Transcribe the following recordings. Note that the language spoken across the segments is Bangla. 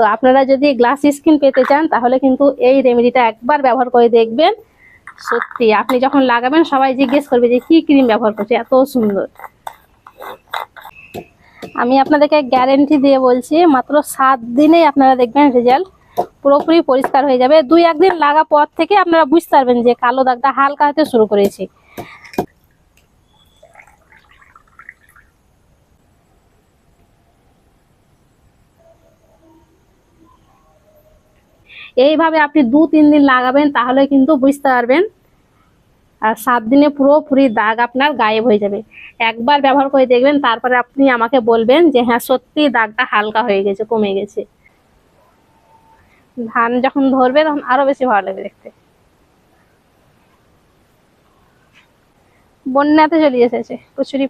তো আপনারা যদি গ্লাস স্কিন পেতে চান, তাহলে কিন্তু এই রেমেডিটা একবার ব্যবহার করে দেখবেন। সত্যি, আপনি যখন লাগাবেন, সবাই জিজ্ঞেস করবে যে, কি ক্রিম ব্যবহার করছে? এত সুন্দর। আমি আপনাদেরকে গ্যারেন্টি দিয়ে বলছি, মাত্র সাত দিনেই আপনারা দেখবেন রেজাল্ট পুরোপুরি পরিষ্কার হয়ে যাবে। দুই একদিন লাগা পর থেকে আপনারা বুঝতে পারবেন যে, কালো দাগটা হালকা হতে শুরু করেছে। এইভাবে আপনি দু, তিন দিন লাগাবেন, তাহলে কিন্তু বুঝতে পারবেন, আর সাত দিনে পুরোপুরি দাগ আপনার গায়েব হয়ে যাবে। একবার ব্যবহার করে দেখবেন, তারপরে আপনি আমাকে বলবেন যে হ্যাঁ সত্যি দাগটা হালকা হয়ে গেছে, কমে গেছে। ধান যখন ধরবে, তখন আরও বেশি ভালো লাগবে দেখতে। বন্যাতে চলে এসেছে কচুরি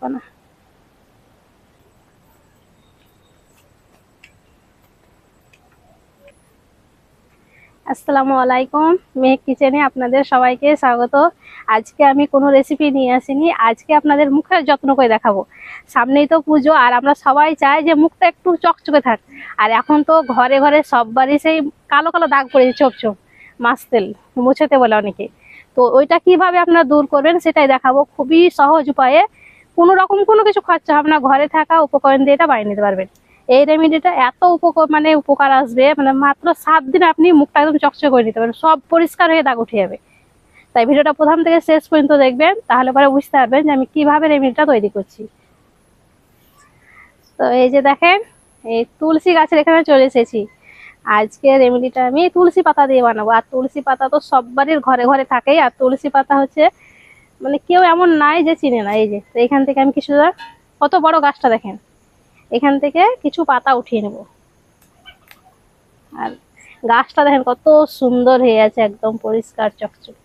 আসসালামু আলাইকুম মেহেক কিচেনে আপনাদের সবাইকে স্বাগত। আজকে আমি কোনো রেসিপি নিয়ে আসিনি, আজকে আপনাদের মুখের যত্ন করে দেখাবো। সামনেই তো পুজো, আর আমরা সবাই চাই যে মুখটা একটু চকচকে থাক। আর এখন তো ঘরে ঘরে সব বাড়ি সেই কালো কালো দাগ পড়েছে, চোপ চোপ, মাছ তেল, মুছতে বলে অনেকে। তো ওইটা কীভাবে আপনারা দূর করবেন সেটাই দেখাবো। খুবই সহজ উপায়ে, কোনো রকম কোনো কিছু খরচা হবে না, ঘরে থাকা উপকরণ দিয়ে এটা বানিয়ে নিতে পারবেন। এই রেমেডিটা এত উপকার মানে উপকার আসবে মানে মাত্র সাত দিন আপনি মুখটা একদম চকচকে করে নিতে পারেন সব পরিষ্কার হয়ে দাগ উঠে যাবে। তাই ভিডিওটা প্রথম থেকে শেষ পর্যন্ত দেখবেন, তাহলে পরে বুঝতে পারবেন যে আমি কীভাবে রেমেডিটা তৈরি করছি। তো এই যে দেখেন, এই তুলসী গাছের এখানে চলে এসেছি। আজকে রেমেডিটা আমি তুলসী পাতা দিয়ে বানাবো, আর তুলসী পাতা তো সব বাড়ির ঘরে ঘরে থাকেই, আর তুলসী পাতা হচ্ছে মানে কেউ এমন নাই যে চিনে না, এই যে, তো এখান থেকে আমি কিছুটা, কত বড় গাছটা দেখেন। এখান থেকে কিছু পাতা উঠিয়ে নেব। আর গাছটা দেখেন কত সুন্দর হয়ে আছে, একদম পরিষ্কার, চকচক।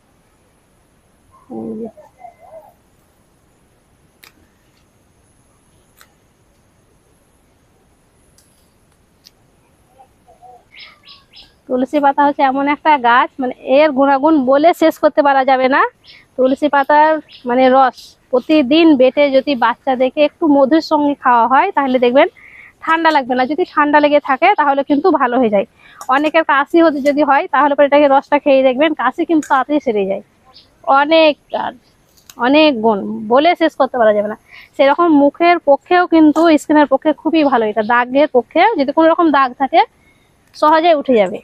তুলসী পাতা হচ্ছে এমন একটা গাছ মানে এর গুণাগুণ বলে শেষ করতে পারা যাবে না। তুলসী পাতার মানে রস। প্রতিদিন বেটে যদি বাচ্চাদেরকে একটু মধুর সঙ্গে খাওয়া হয়, তাহলে দেখবেন ঠান্ডা লাগবে না। যদি ঠান্ডা লেগে থাকে, তাহলে কিন্তু ভালো হয়ে যায়। অনেকের কাশি হতে যদি হয়, তাহলে পরে এটাকে রসটা খেয়ে দেখবেন, কাশি কিন্তু তাড়াতাড়ি সেরে যায়। অনেক অনেক গুণ। বলে শেষ করতে পারা যাবে না। সেরকম মুখের পক্ষেও কিন্তু স্কিনের পক্ষে খুবই ভালো। এটা দাগের পক্ষে, যদি কোনো রকম দাগ থাকে, সহজে উঠে যাবে।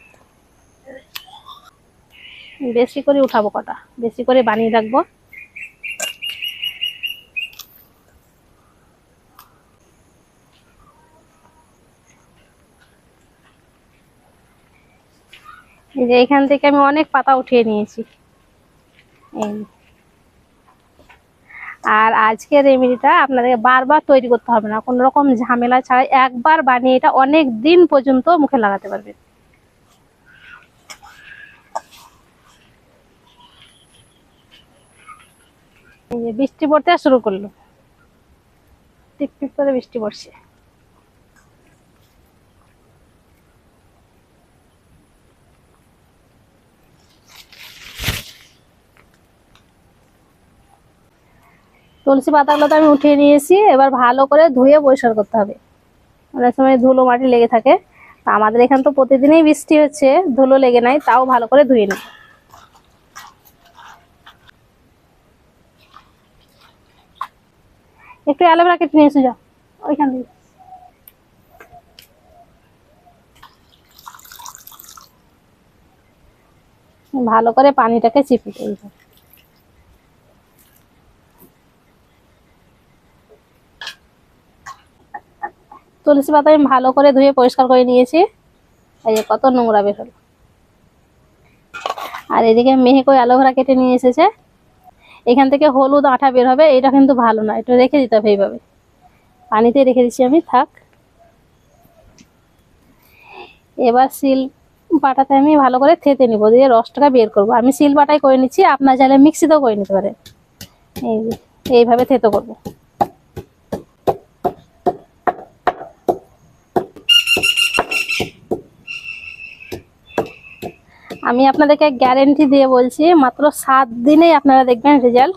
বেশি করে উঠাবো কটা। বেশি করে বানিয়ে রাখব। যে এখান থেকে আমি অনেক পাতা উঠিয়ে নিয়েছি। এই। আর আজকের রেমেডিটা আপনাদেরকে বারবার তৈরি করতে হবে না, কোনো রকম ঝামেলা ছাড়াই একবার বানিয়ে এটা অনেক দিন পর্যন্ত মুখে লাগাতে যে বৃষ্টি পড়তে শুরু করল। টিপ টিপ করে বৃষ্টি পড়ছে। তুলসী পাতাগুলো তো আমি উঠিয়ে নিয়েছি, এবার ভালো করে ধুয়ে পরিষ্কার করতে হবে। অনেক সময় ধুলো মাটি লেগে থাকে, তা আমাদের এখানে তো প্রতিদিনই বৃষ্টি হচ্ছে, ধুলো লেগে নাই, তাও ভালো করে ধুয়ে নিই। একটু অ্যালোভেরা কেটে নিয়ে এসে যাও, ওইখান থেকে ভালো করে পানিটাকে চিপে দিই তুলসী পাতা আমি ভালো করে ধুয়ে পরিষ্কার করে নিয়েছি। এই যে কত নোংরা বের হলো। আর এদিকে মেহে করে অ্যালোভেরা কেটে নিয়ে এসেছে। এখান থেকে হলুদ আঠা বের হবে এটা কিন্তু ভালো না এটা রেখে দিতে হবে এইভাবে। পানিতে রেখে দিচ্ছি আমি, থাক। এবার সিল পাটাতে আমি ভালো করে থেতে নিব, দিয়ে রসটাকে বের করব। আমি সিল পাটাই করে নিচ্ছি, আপনার চাইলে মিক্সিতেও করে নিতে পারেন। এই এইভাবে থেতো করব। আমি আপনাদেরকে গ্যারেন্টি দিয়ে বলছি, মাত্র সাত দিনেই আপনারা দেখবেন রেজাল্ট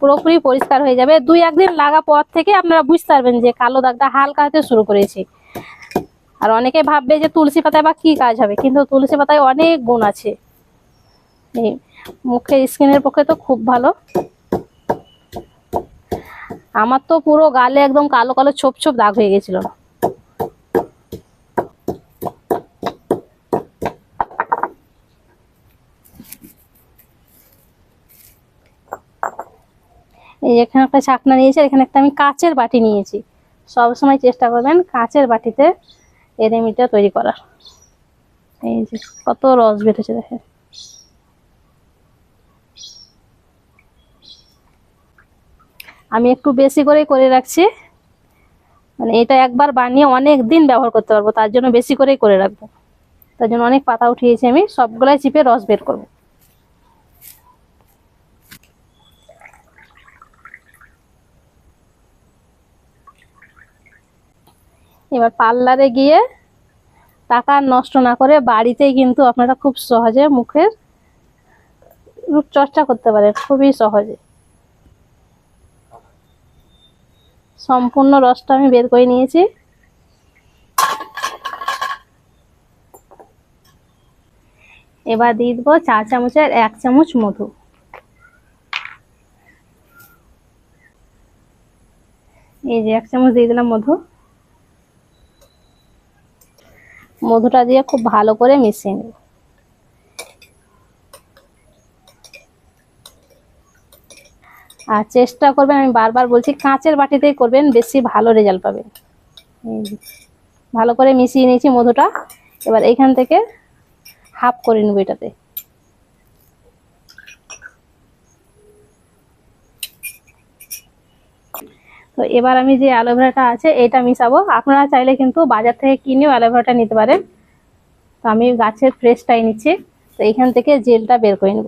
পুরোপুরি পরিষ্কার হয়ে যাবে। দুই একদিন লাগা পর থেকে আপনারা বুঝতে পারবেন যে কালো দাগটা হালকা হতে শুরু করেছে। আর অনেকে ভাববে যে তুলসী পাতায় বা কি কাজ হবে, কিন্তু তুলসী পাতায় অনেক গুণ আছে। মুখের স্কিনের পক্ষে তো খুব ভালো। আমার তো পুরো গালে একদম কালো কালো ছোপ ছোপ দাগ হয়ে গেছিল। এই এখানে একটা ছাকনা নিয়েছি এখানে একটা আমি কাচের বাটি নিয়েছি। সব সময় চেষ্টা করবেন কাচের বাটিতে এই রেমিটা তৈরি করার। এই যে কত রস বেরোছে দেখেন। আমি একটু বেশি করেই করে রাখছি। মানে এটা একবার বানিয়ে অনেক দিন ব্যবহার করতে পারব, তার জন্য বেশি করেই করে রাখব। তার জন্য অনেক পাতা উঠিয়েছি আমি, সবগুলাই চিপে রস বের করব। এবার পার্লারে গিয়ে টাকা নষ্ট না করে বাড়িতেই কিন্তু আপনারা খুব সহজে মুখের রূপচর্চা করতে পারেন, খুবই সহজে। সম্পূর্ণ রসটা আমি বের করে নিয়েছি। এবার দিয়ে দেবো চা চামচের এক চামচ মধু। এই যে এক চামচ দিয়ে দিলাম মধু। মধুটা দিয়ে খুব ভালো করে মিশিয়ে নেব। আর চেষ্টা করবেন, আমি বারবার বলছি, কাঁচের বাটিতেই করবেন, বেশি ভালো রেজাল্ট পাবেন। ভালো করে মিশিয়ে নিয়েছি মধুটা। এবার এইখান থেকে হাফ করে নেব এটাতে। তো এবার আমি যে অ্যালোভেরাটা আছে, এটা মিশাবো। আপনারা চাইলে কিন্তু বাজার থেকে কিনেও অ্যালোভেরাটা নিতে পারেন। তো আমি গাছের ফ্রেশটাই নিচ্ছি। তো এইখান থেকে জেলটা বের করে নেব।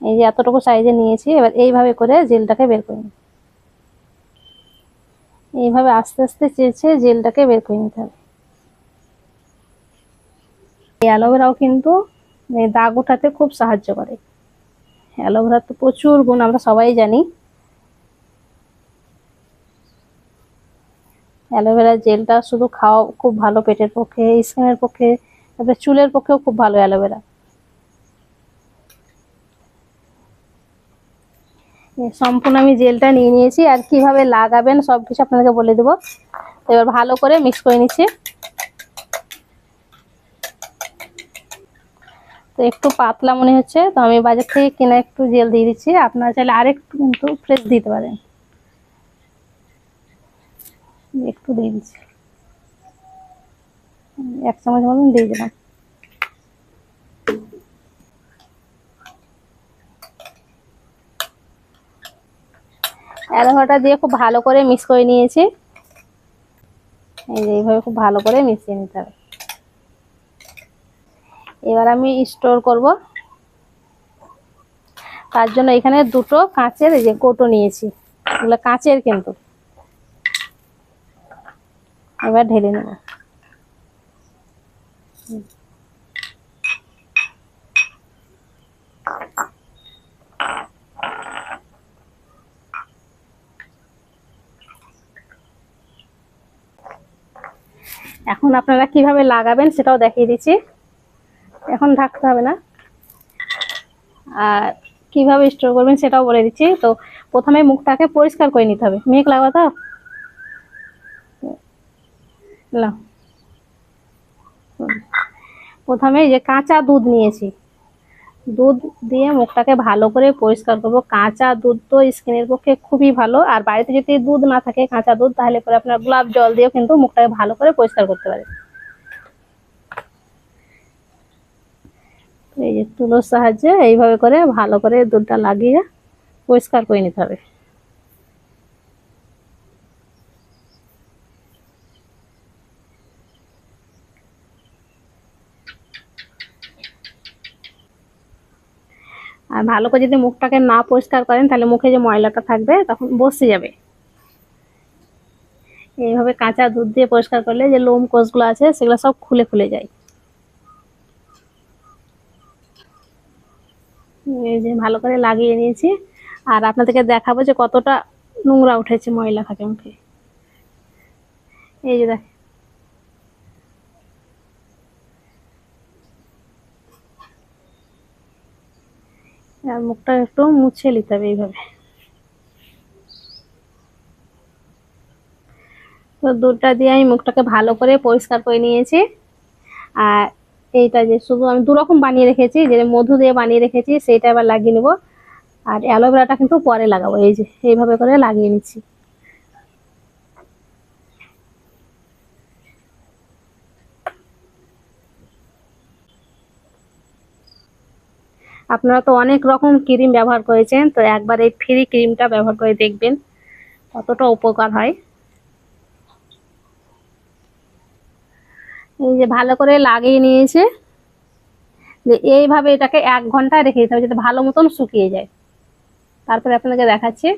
এই যে এতটুকু সাইজে নিয়েছি, এবার এইভাবে করে জেলটাকে বের করে নেব। এইভাবে আস্তে আস্তে চেয়েছে জেলটাকে বের করে নিতে হবে। এই অ্যালোভেরাও কিন্তু দাগ ওঠাতে খুব সাহায্য করে। অ্যালোভেরার তো প্রচুর গুণ, আমরা সবাই জানি। অ্যালোভেরা জেলটা শুধু খাওয়া খুব ভালো পেটের পক্ষে, স্কিনের পক্ষে, তারপরে চুলের পক্ষেও খুব ভালো অ্যালোভেরা। সম্পূর্ণ আমি জেলটা নিয়ে নিয়েছি, আর কীভাবে লাগাবেন সব কিছু আপনাদেরকে বলে দেবো। এবার ভালো করে মিক্স করে নিচ্ছি। তো একটু পাতলা মনে হচ্ছে, তো আমি বাজার থেকে কেনা একটু জেল দিয়ে দিচ্ছি। আপনারা চাইলে আরেকটু কিন্তু ফ্রেশ দিতে পারেন। একটু দিয়ে দিচ্ছি। এক চামচ মতন দিয়ে দিলাম। অ্যালোভেরাটা দিয়ে খুব ভালো করে মিক্স করে নিয়েছি। এই যে এইভাবে খুব ভালো করে মিশিয়ে নিতে হবে। এবার আমি স্টোর করব। তার জন্য এখানে দুটো কাঁচের এই যে কোটো নিয়েছি। এগুলো কাঁচের কিন্তু। এবার ঢেলে নেব। এখন আপনারা কীভাবে লাগাবেন সেটাও দেখিয়ে দিচ্ছি। এখন ঢাকতে হবে না। আর কীভাবে স্টোর করবেন সেটাও বলে দিচ্ছি। তো প্রথমে মুখটাকে পরিষ্কার করে নিতে হবে। মেঘ লাগবে তো। প্রথমে যে কাঁচা দুধ নিয়েছি। দুধ দিয়ে মুখটাকে ভালো করে পরিষ্কার করব। কাঁচা দুধ তো স্কিনের পক্ষে খুবই ভালো। আর বাড়িতে যদি দুধ না থাকে কাঁচা দুধ, তাহলে পরে আপনার গোলাপ জল দিয়েও কিন্তু মুখটাকে ভালো করে পরিষ্কার করতে পারেন। এই যে তুলোর সাহায্যে এইভাবে করে ভালো করে দুধটা লাগিয়ে পরিষ্কার করে নিতে হবে। আর ভালো করে যদি মুখটাকে না পরিষ্কার করেন, তাহলে মুখে যে ময়লাটা থাকবে তখন বসে যাবে। এইভাবে কাঁচা দুধ দিয়ে পরিষ্কার করলে যে লোম কোষগুলো আছে, সেগুলো সব খুলে খুলে যায়। যে ভালো করে লাগিয়ে নিয়েছি। আর আপনাদেরকে দেখাবো যে কতটা নোংরা উঠেছে ময়লা থাকে মুখে এই যে দেখ আর মুখটা একটু মুছে নিতে হবে এইভাবে। তো দুধটা দিয়ে আমি মুখটাকে ভালো করে পরিষ্কার করে নিয়েছি। আর এইটা যে শুধু আমি দু রকম বানিয়ে রেখেছি, যে মধু দিয়ে বানিয়ে রেখেছি, সেইটা এবার লাগিয়ে নেব। আর অ্যালোভেরাটা কিন্তু পরে লাগাবো, এই যে, এইভাবে করে লাগিয়ে নিচ্ছি। আপনারা তো অনেক রকম ক্রিম ব্যবহার করেছেন, তো একবার এই ফ্রি ক্রিমটা ব্যবহার করে দেখবেন, কতটা উপকার হয়। এই যে ভালো করে লাগিয়ে নিয়েছে। যে এইভাবে এটাকে এক ঘণ্টা রেখে দিতে হবে যাতে ভালো মতন শুকিয়ে যায়। তারপরে আপনাকে দেখাচ্ছি।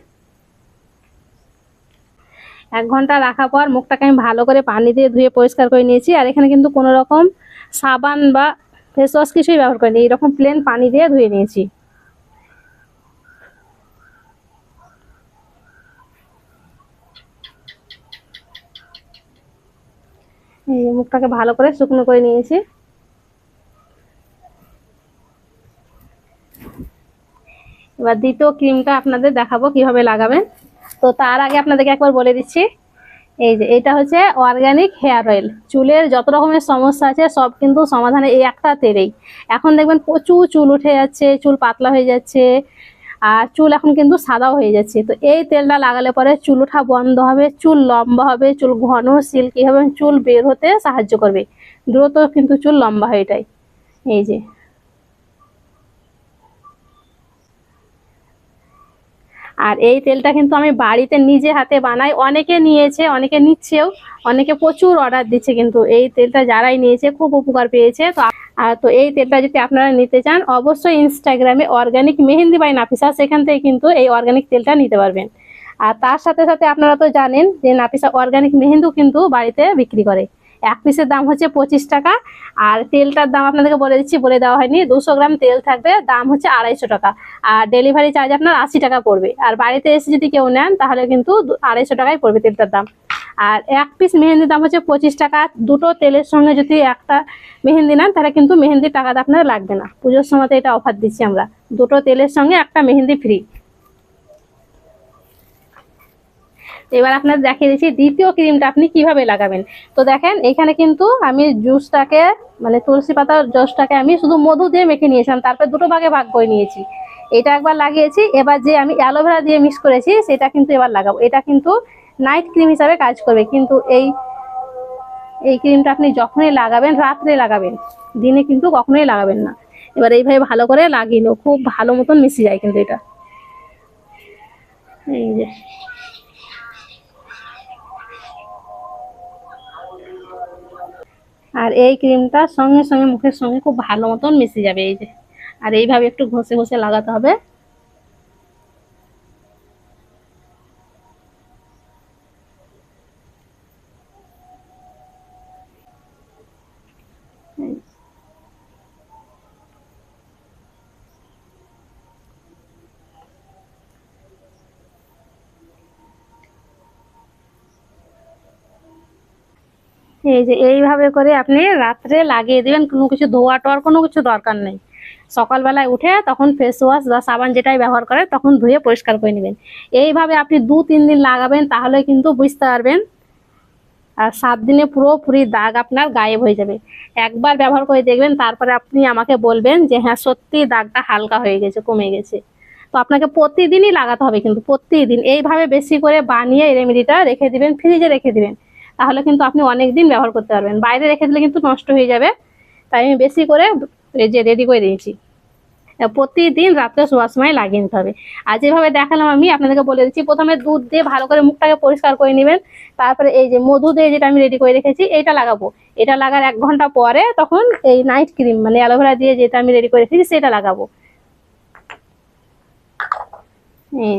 এক ঘণ্টা রাখার পর মুখটাকে আমি ভালো করে পানি দিয়ে ধুয়ে পরিষ্কার করে নিয়েছি। আর এখানে কিন্তু কোনো রকম সাবান বা ফেস ওয়াশ কিছুই ব্যবহার করিনি। এইরকম প্লেন পানি দিয়ে ধুয়ে নিয়েছি। মুখটাকে ভালো করে শুকনো করে নিয়েছি। এবার দ্বিতীয় ক্রিমটা আপনাদের দেখাবো কীভাবে লাগাবেন। তো তার আগে আপনাদেরকে একবার বলে দিচ্ছি, এই যে এটা হচ্ছে অর্গানিক হেয়ার অয়েল। চুলের যত রকমের সমস্যা আছে, সব কিন্তু সমাধানে এই একটা তেলেই এখন দেখবেন প্রচুর চুল উঠে যাচ্ছে, চুল পাতলা হয়ে যাচ্ছে আর চুল এখন কিন্তু সাদাও হয়ে যাচ্ছে। তো এই তেলটা লাগালে পরে চুল ওঠা বন্ধ হবে, চুল লম্বা হবে, চুল ঘন সিল্কি হবে, চুল বের হতে সাহায্য করবে। দ্রুত কিন্তু চুল লম্বা হয় এটাই। এই যে। আর এই তেলটা কিন্তু আমি বাড়িতে নিজে হাতে বানাই। অনেকে নিয়েছে, অনেকে নিচ্ছেও, অনেকে প্রচুর অর্ডার দিচ্ছে কিন্তু। এই তেলটা যারাই নিয়েছে খুব উপকার পেয়েছে। তো আর তো এই তেলটা যদি আপনারা নিতে চান, অবশ্যই ইনস্টাগ্রামে অর্গানিক মেহেন্দি বাই নাফিসা, সেখান থেকে কিন্তু এই অর্গানিক তেলটা নিতে পারবেন। আর তার সাথে সাথে আপনারা তো জানেন যে নাফিসা অর্গানিক মেহেন্দিও কিন্তু বাড়িতে বিক্রি করে। এক পিসের দাম হচ্ছে পঁচিশ টাকা, আর তেলটার দাম আপনাদেরকে বলে দিচ্ছি, বলে দেওয়া হয়নি। দুশো গ্রাম তেল থাকবে, দাম হচ্ছে আড়াইশো টাকা। আর ডেলিভারি চার্জ আপনার আশি টাকা পড়বে। আর বাড়িতে এসে যদি কেউ নেন, তাহলে কিন্তু আড়াইশো টাকায় পড়বে তেলটার দাম। আর এক পিস মেহেন্দির দাম হচ্ছে পঁচিশ টাকা। দুটো তেলের সঙ্গে যদি একটা মেহেন্দি নেন, তাহলে কিন্তু মেহেন্দির টাকাটা আপনার লাগবে না। পুজোর সময়তে এটা অফার দিচ্ছি আমরা। দুটো তেলের সঙ্গে একটা মেহেন্দি ফ্রি এবার আপনার দেখিয়ে দিচ্ছি দ্বিতীয় ক্রিমটা আপনি কীভাবে লাগাবেন। তো দেখেন, এখানে কিন্তু আমি জুসটাকে মানে তুলসী পাতার জুসটাকে আমি শুধু মধু দিয়ে মেখে নিয়েছিলাম। তারপর দুটো ভাগে ভাগ করে নিয়েছি। এটা একবার লাগিয়েছি। এবার যে আমি অ্যালোভেরা দিয়ে মিক্স করেছি, সেটা কিন্তু এবার লাগাবো। এটা কিন্তু নাইট ক্রিম হিসাবে কাজ করবে। কিন্তু এই এই ক্রিমটা আপনি যখনই লাগাবেন, রাত্রে লাগাবেন, দিনে কিন্তু কখনোই লাগাবেন না। এবার এইভাবে ভালো করে লাগিয়ে নেব খুব ভালো মতন মিশে যায় কিন্তু এটা। এই যে। আর এই ক্রিমটা সঙ্গে সঙ্গে মুখের সঙ্গে খুব ভালো মতন মিশে যাবে, এই যে। আর এইভাবে একটু ঘষে ঘষে লাগাতে হবে। এই যে এইভাবে করে আপনি রাত্রে লাগিয়ে দেবেন, কোনো কিছু ধোয়া টোয়ার, কোনো কিছু দরকার নেই। সকালবেলায় উঠে তখন ফেস ওয়াশ বা সাবান যেটাই ব্যবহার করে তখন ধুয়ে পরিষ্কার করে নেবেন। এইভাবে আপনি দু, তিন দিন লাগাবেন, তাহলে কিন্তু বুঝতে পারবেন, আর সাত দিনে পুরোপুরি দাগ আপনার গায়েব হয়ে যাবে। একবার ব্যবহার করে দেখবেন, তারপরে আপনি আমাকে বলবেন যে হ্যাঁ সত্যি দাগটা হালকা হয়ে গেছে, কমে গেছে। তো আপনাকে প্রতিদিনই লাগাতে হবে কিন্তু, প্রতিদিন। এইভাবে বেশি করে বানিয়ে রেমেডিটা রেখে দিবেন ফ্রিজে রেখে দিবেন। তাহলে কিন্তু আপনি অনেক দিন ব্যবহার করতে পারবেন। বাইরে রেখে দিলে কিন্তু নষ্ট হয়ে যাবে। তাই আমি বেশি করে যে রেডি করে দিয়েছি। প্রতিদিন রাত্রে শোয়ার সময় লাগিয়ে নিতে হবে। আর যেভাবে দেখালাম আমি, আপনাদেরকে বলে দিচ্ছি, প্রথমে দুধ দিয়ে ভালো করে মুখটাকে পরিষ্কার করে নেবেন। তারপরে এই যে মধু দিয়ে যেটা আমি রেডি করে রেখেছি, এটা লাগাবো। এটা লাগার এক ঘণ্টা পরে তখন এই নাইট ক্রিম মানে অ্যালোভেরা দিয়ে যেটা আমি রেডি করে রেখেছি, সেটা লাগাবো। এই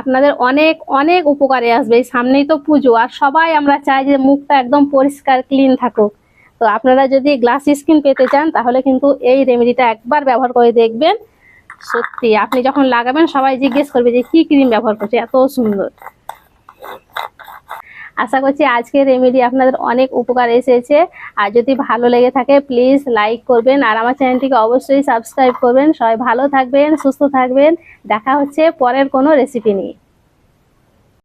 আপনাদের অনেক অনেক উপকারে আসবে। এই সামনেই তো পুজো, আর সবাই আমরা চাই যে মুখটা একদম পরিষ্কার, ক্লিন থাকুক। তো আপনারা যদি গ্লাস স্কিন পেতে চান, তাহলে কিন্তু এই রেমেডিটা একবার ব্যবহার করে দেখবেন। সত্যি, আপনি যখন লাগাবেন, সবাই জিজ্ঞেস করবে যে, কি ক্রিম ব্যবহার করছে? এত সুন্দর। আশা করছি আজকে রেমেডি আপনাদের অনেক উপকার এসেছে। আর যদি ভালো লেগে থাকে প্লিজ লাইক করবেন। আর আমার চ্যানেলটিকে অবশ্যই সাবস্ক্রাইব করবেন। সবাই ভালো থাকবেন, সুস্থ থাকবেন। দেখা হচ্ছে পরের কোনো রেসিপি নিয়ে।